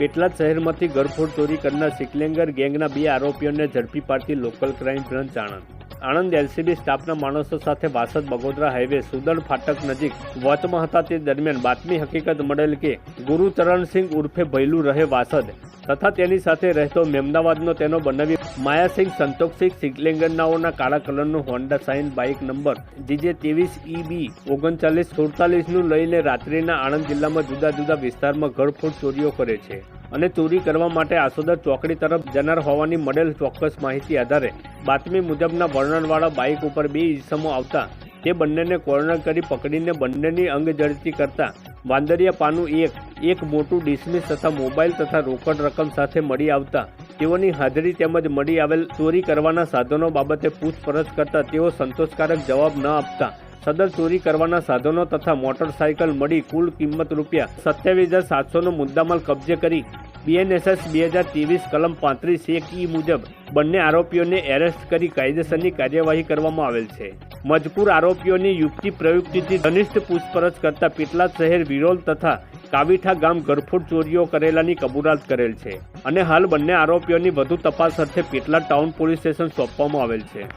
પેટલાદ શહેરમાંથી ગરફોડ ચોરી કરનાર સિકલેંગર ગેંગના બે આરોપીઓને ઝડપી પાડતી local crime branch Anand. Anand LCB સ્ટાફના માણસો સાથે વાસદ બગોદરા હાઈવે સુદણ ફાટક નજીક વોચમાં હતા તે દરમિયાન બાતમી હકીકત મળેલ કે ગુરુચરણસિંહ ઉર્ફે ભૈલું રહે વાસદ. તથા તેની સાથે રહેતો મેમદાવાદનો તેનો બનાવી માયાસિંહ સંતોષસિંહ સિકલેંગરનાઓના કાળા કલરનું Honda Shine bike number GJ ત્રેવીસ ઈબી ઓગણચાલીસ સુડતાલીસનું લઈને રાત્રિના આણંદ જિલ્લામાં જુદા જુદા વિસ્તારમાં ઘરફોડ ચોરીઓ કરે છે અને ચોરી કરવા માટે આસોદર ચોકડી તરફ જનાર હોવાની મળેલ ચોક્કસ માહિતી આધારે બાતમી મુજબના વર્ણનવાળા બાઇક ઉપર બે ઈસમો આવતા તે બંનેને કોર્નર કરી પકડીને બંનેની અંગ જડતી કરતા પાનું એક એક મોટું ડિસમિસ તથા મોબાઈલ તથા રોકડ રકમ સાથે મળી આવતા તેઓની હાજરી તેમજ મળી આવેલ ચોરી કરવાના સાધનો બાબતે પૂછપરછ કરતા તેઓ સંતોષકારક જવાબ ન આપતા સદર ચોરી કરવાના સાધનો તથા મોટરસાયકલ મળી કુલ કિંમત રૂપિયા સત્યાવીસ હજાર સાતસોનો મુદ્દામાલ કબજે કરી બીએનએસએસ બે હજાર ત્રેવીસ કલમ પાંત્રીસ એક ઈ મુજબ બંને આરોપીઓને એરેસ્ટ કરી કાયદેસરની કાર્યવાહી કરવામાં આવેલ છે. મજકૂર આરોપીઓની યુક્તિ પ્રયુક્તિથી ઘનિષ્ઠ પૂછપરછ કરતા પેટલાદ શહેર વિરોલ તથા કાવીઠા ગામ ગરફોડ ચોરીઓ કરેલાની કબૂલાત કરેલ છે અને હાલ બંને આરોપીઓની વધુ તપાસ અર્થે પેટલાદ ટાઉન પોલીસ સ્ટેશન સોંપવામાં આવેલ છે.